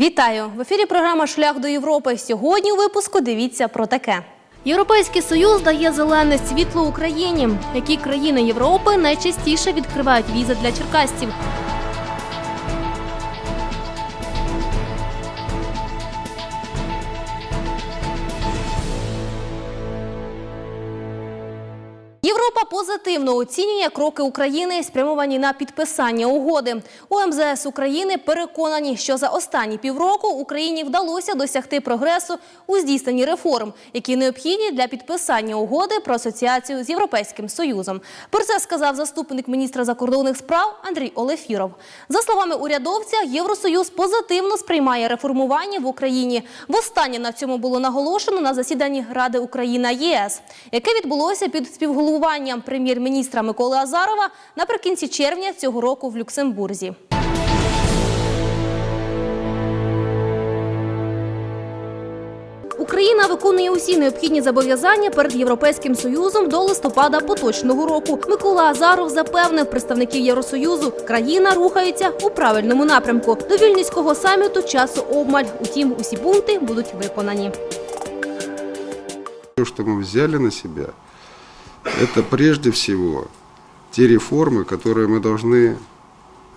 Вітаю! В ефірі програма Шлях до Європи. Сьогодні у випуску дивіться про таке. Європейський союз дає зелене світло Україні. Які країни Європи найчастіше відкривають візи для черкасців? Європа позитивно оцінює кроки України, спрямовані на підписання угоди. У МЗС України переконані, що за останні півроку Україні вдалося досягти прогресу у здійсненні реформ, які необхідні для підписання угоди про асоціацію з Європейським Союзом. Про це сказав заступник міністра закордонних справ Андрій Олефіров. За словами урядовця, Євросоюз позитивно сприймає реформування в Україні. Востаннє на цьому було наголошено на засіданні Ради Україна ЄС, яке відбулося під співголовуванням прем'єр-міністра Миколи Азарова наприкінці червня цього року в Люксембурзі. Україна виконує усі необхідні зобов'язання перед Європейським Союзом до листопада поточного року. Микола Азаров запевнив представників Євросоюзу, країна рухається у правильному напрямку. До вільнюського саміту часу обмаль. Утім, усі пункти будуть виконані. Что мы взяли на себя, это прежде всего те реформы, которые мы должны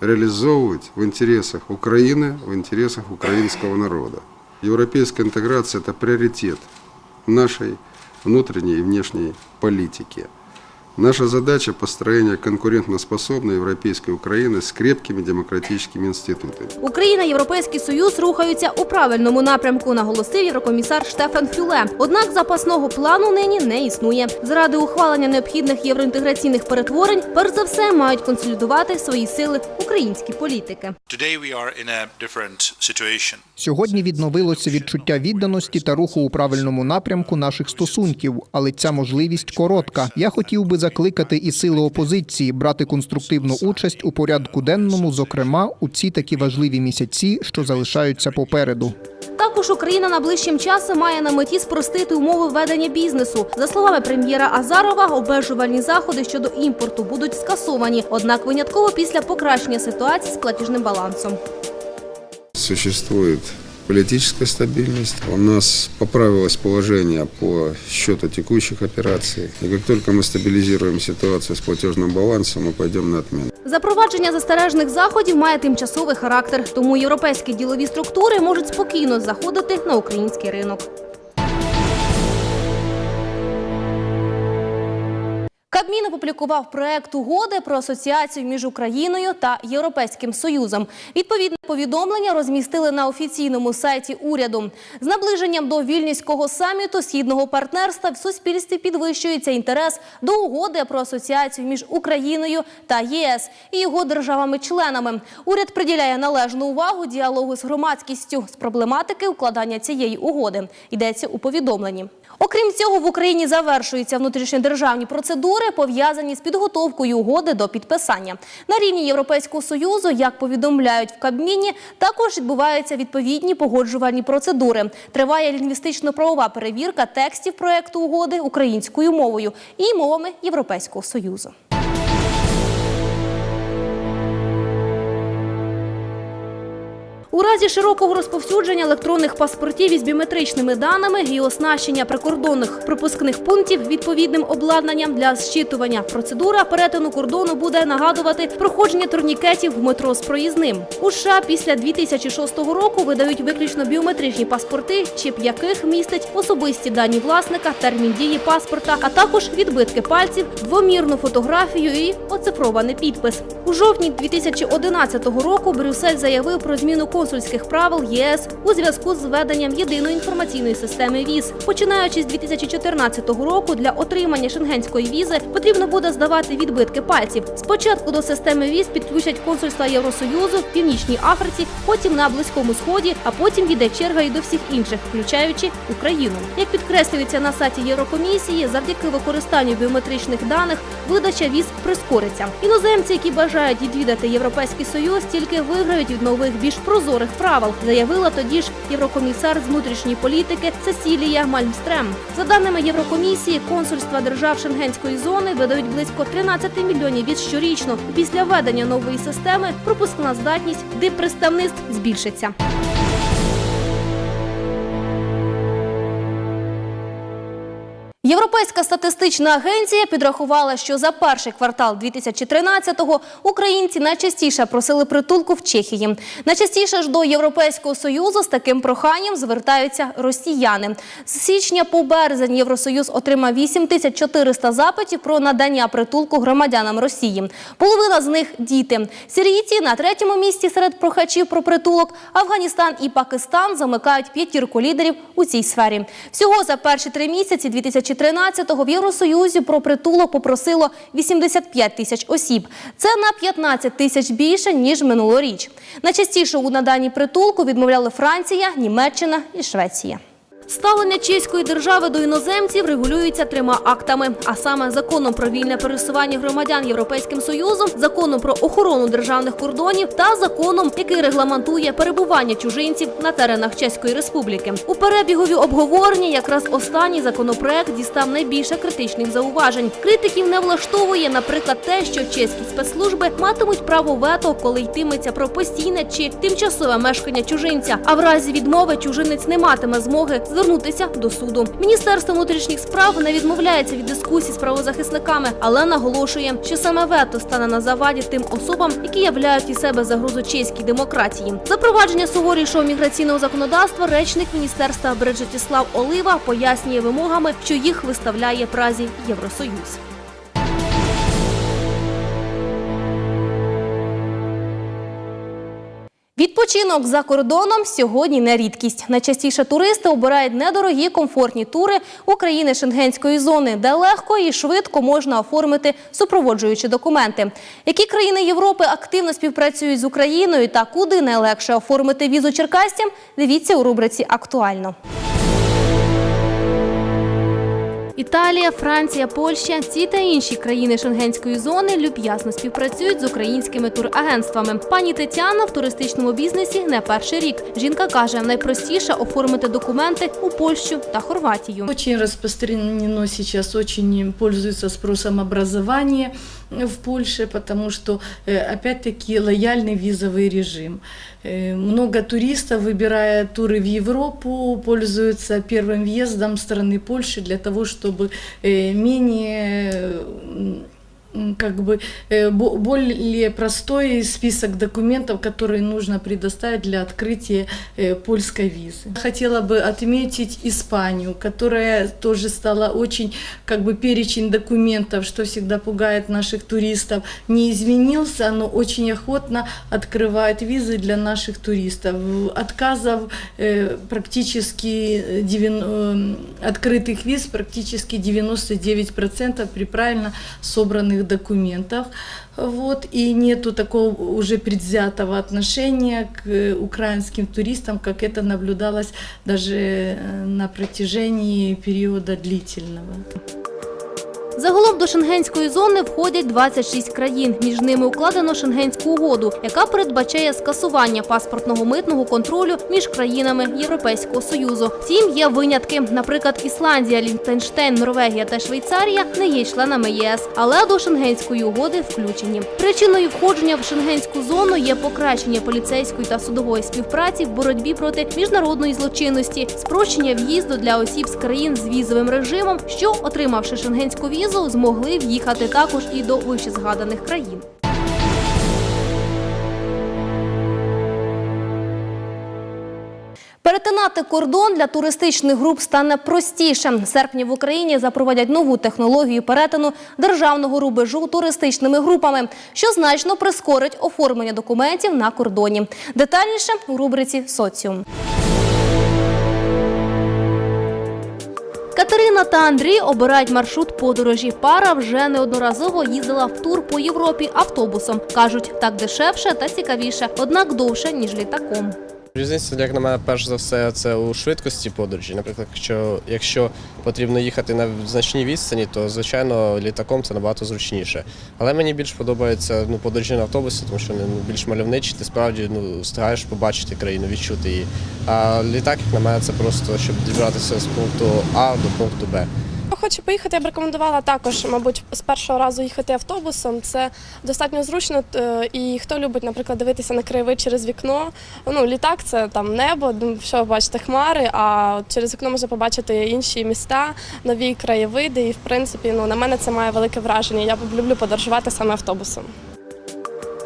реализовывать в интересах Украины, в интересах украинского народа. Европейская интеграция – это приоритет нашей внутренней и внешней политики. Наша задача – построение конкурентоспособной европейской Украины с крепкими демократическими институтами. Україна Європейський Союз рухаються у правильному напрямку, наголосив єврокомісар Штефан Фюле. Однак запасного плану нині не існує. Заради ухвалення необхідних євроінтеграційних перетворень, перш за все, мають консолідувати свої сили українські політики. Today we are in a different situation. Сьогодні відновилося відчуття відданості та руху у правильному напрямку наших стосунків, але ця можливість коротка. Я хотів би закликати і сили опозиції брати конструктивну участь у порядку денному, зокрема у ці такі важливі місяці, що залишаються попереду. Також Україна найближчим часом має на меті спростити умови ведення бізнесу. За словами прем'єра Азарова, обмежувальні заходи щодо імпорту будуть скасовані, однак винятково після покращення ситуації з платіжним балансом. Существует политическая стабильность. У нас поправилось положение по счету текущих операций. И как только мы стабилизируем ситуацию с платежным балансом, мы пойдем на отмену. Запровадження застережних заходів має тимчасовий характер, тому європейські ділові структури можуть спокійно заходити на український ринок. Кабмін опублікував проект угоди про асоціацію між Україною та Європейським Союзом. Відповідне повідомлення розмістили на офіційному сайті уряду. З наближенням до вільнюського саміту східного партнерства в суспільстві підвищується інтерес до угоди про асоціацію між Україною та ЄС і його державами-членами. Уряд приділяє належну увагу діалогу з громадськістю з проблематики укладання цієї угоди. Йдеться у повідомленні. Окрім цього, в Україні завершуються внутрішньодержавні процедури, пов'язані з підготовкою угоди до підписання. На рівні Європейського союзу, як повідомляють в Кабміні, також відбуваються відповідні погоджувальні процедури. Триває лінгвістично-правова перевірка текстів проекту угоди українською мовою і мовами Європейського союзу. У разі широкого розповсюдження електронних паспортів із біометричними даними і оснащення прикордонних пропускних пунктів відповідним обладнанням для зчитування, процедура перетину кордону буде нагадувати проходження турнікетів в метро з проїзним. У США після 2006 року видають виключно біометричні паспорти, чіп яких містить особисті дані власника, термін дії паспорта, а також відбитки пальців, двомірну фотографію і оцифрований підпис. У жовтні 2011 року Брюссель заявив про зміну консульських правил ЄС у зв'язку з введенням єдиної інформаційної системи віз. Починаючи з 2014 року, для отримання шенгенської візи потрібно буде здавати відбитки пальців. Спочатку до системи віз підключать консульства Євросоюзу в Північній Африці, потім на Близькому Сході, а потім йде черга і до всіх інших, включаючи Україну. Як підкреслюється на сайті Єврокомісії, завдяки використанню біометричних даних видача віз прискориться. Іноземці, які бажають відвідати Європейський Союз, тільки виграють від нових більш прозорих правил, заявила тоді ж єврокомісар з внутрішньої політики Сесілія Мальмстрем. За даними Єврокомісії, консульства держав Шенгенської зони видають близько 13 мільйонів віз щорічно. Після введення нової системи пропускна здатність диппредставництв збільшиться. Європейська статистична агенція підрахувала, що за перший квартал 2013-го українці найчастіше просили притулку в Чехії. Найчастіше ж до Європейського Союзу з таким проханням звертаються росіяни. З січня по березень Євросоюз отримав 8400 запитів про надання притулку громадянам Росії. Половина з них – діти. Сирійці на третьому місці серед прохачів про притулок. Афганістан і Пакистан замикають п'ятірку лідерів у цій сфері. Всього за перші три місяці 2013-го в Євросоюзі про притулок попросило 85 тисяч осіб. Це на 15 тисяч більше, ніж минулоріч. Найчастіше у наданні притулку відмовляли Франція, Німеччина і Швеція. Ставлення чеської держави до іноземців регулюється трьома актами, а саме законом про вільне пересування громадян Європейським Союзом, законом про охорону державних кордонів та законом, який регламентує перебування чужинців на теренах Чеської Республіки. У перебігові обговорення якраз останній законопроект дістав найбільше критичних зауважень. Критиків не влаштовує, наприклад, те, що чеські спецслужби матимуть право вето, коли йтиметься про постійне чи тимчасове мешкання чужинця. А в разі відмови чужинець не матиме змоги звернутися до суду. Міністерство внутрішніх справ не відмовляється від дискусій з правозахисниками, але наголошує, що саме вето стане на заваді тим особам, які являють із себе загрозу чеській демократії. Запровадження суворішого міграційного законодавства речник міністерства Бреджетіслав Олива пояснює вимогами, що їх виставляє празі Євросоюз. Відпочинок за кордоном сьогодні не рідкість. Найчастіше туристи обирають недорогі комфортні тури України шенгенської зони, де легко і швидко можна оформити супроводжуючі документи. Які країни Європи активно співпрацюють з Україною та куди найлегше оформити візу черкастям? Дивіться у рубриці Актуально. Італія, Франція, Польща ці та інші країни шенгенської зони люб'язно співпрацюють з українськими турагентствами. Пані Тетяна в туристичному бізнесі не перший рік. Жінка каже, найпростіше оформити документи у Польщу та Хорватію. Дуже распространено зараз, дуже пользуется спросом образование в Польше, потому что, э, опять-таки, лояльный визовый режим. Э, Много туристов, выбирая туры в Европу, пользуются первым въездом страны Польши для того, чтобы э, менее м, м, как бы э, бо- более простой список документов, которые нужно предоставить для открытия э, польской визы. Хотела бы отметить Испанию, которая тоже стала очень, как бы перечень документов, что всегда пугает наших туристов, не изменился, но очень охотно открывает визы для наших туристов. Отказов э, практически э, девян- э, открытых виз практически 99% при правильно собранных документах. Вот, и нету такого уже предвзятого отношения к э, украинским туристам, как это наблюдалось даже э, на протяжении периода длительного. Загалом до шенгенської зони входять 26 країн. Між ними укладено шенгенську угоду, яка передбачає скасування паспортного митного контролю між країнами Європейського союзу. Втім, є винятки. Наприклад, Ісландія, Ліхтенштейн, Норвегія та Швейцарія не є членами єС, але до шенгенської угоди включені. Причиною входження в шенгенську зону є покращення поліцейської та судової співпраці в боротьбі проти міжнародної злочинності, спрощення в'їзду для осіб з країн з візовим режимом, що, отримавши шенгенську візу, змогли в'їхати також і до вищезгаданих країн. Перетинати кордон для туристичних груп стане простіше. В серпні в Україні запровадять нову технологію перетину державного рубежу туристичними групами, що значно прискорить оформлення документів на кордоні. Детальніше у рубриці Соціум. Катерина та Андрій обирають маршрут подорожі. Пара вже неодноразово їздила в тур по Європі автобусом. Кажуть, так дешевше та цікавіше, однак довше, ніж літаком. Різниця, як на мене, перш за все, це у швидкості подорожі. Наприклад, якщо, якщо потрібно їхати на значній відстані, то звичайно літаком це набагато зручніше. Але мені більш подобається ну, подорожі на автобусі, тому що вони ну, більш мальовничі, ти справді ну, встигаєш побачити країну, відчути її. А літак, як на мене, це просто щоб дібратися з пункту А до пункту Б. хоче поїхати, я б рекомендувала також, мабуть, з першого разу їхати автобусом. Це достатньо зручно. І хто любить, наприклад, дивитися на краєвид через вікно. Ну, літак це там небо, ну, що ви бачите, хмари, а через вікно можна побачити інші міста, нові краєвиди. І в принципі, ну на мене це має велике враження. Я люблю подорожувати саме автобусом.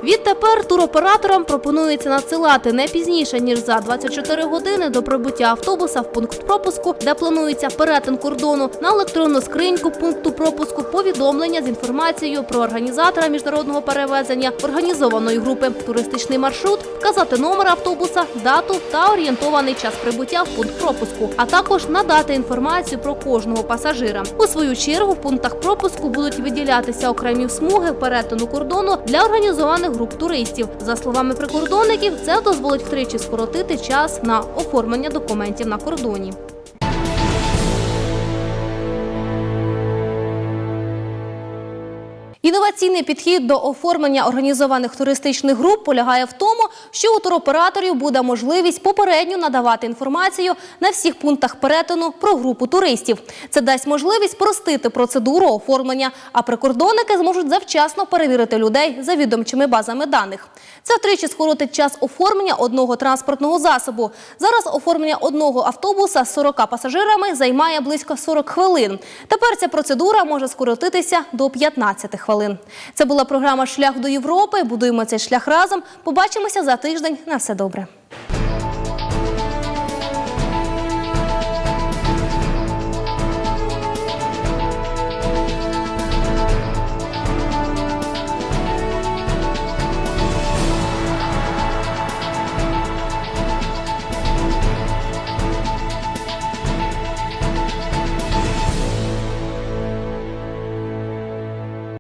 Відтепер туроператорам пропонується надсилати не пізніше ніж за 24 години до прибуття автобуса в пункт пропуску, де планується перетин кордону, на електронну скриньку пункту пропуску повідомлення з інформацією про організатора міжнародного перевезення організованої групи, туристичний маршрут, вказати номер автобуса, дату та орієнтований час прибуття в пункт пропуску, а також надати інформацію про кожного пасажира. У свою чергу в пунктах пропуску будуть виділятися окремі смуги перетину кордону для організованих груп туристів. За словами прикордонників, це дозволить втричі скоротити час на оформлення документів на кордоні. Інноваційний підхід до оформлення організованих туристичних груп полягає в тому, що у туроператорів буде можливість попередньо надавати інформацію на всіх пунктах перетину про групу туристів. Це дасть можливість спростити процедуру оформлення, а прикордонники зможуть завчасно перевірити людей за відомчими базами даних. Це втричі скоротить час оформлення одного транспортного засобу. Зараз оформлення одного автобуса з 40 пасажирами займає близько 40 хвилин. Тепер ця процедура може скоротитися до 15 хвилин. Це була програма Шлях до Європи. Будуємо цей шлях разом. Побачимося за тиждень. На все добре.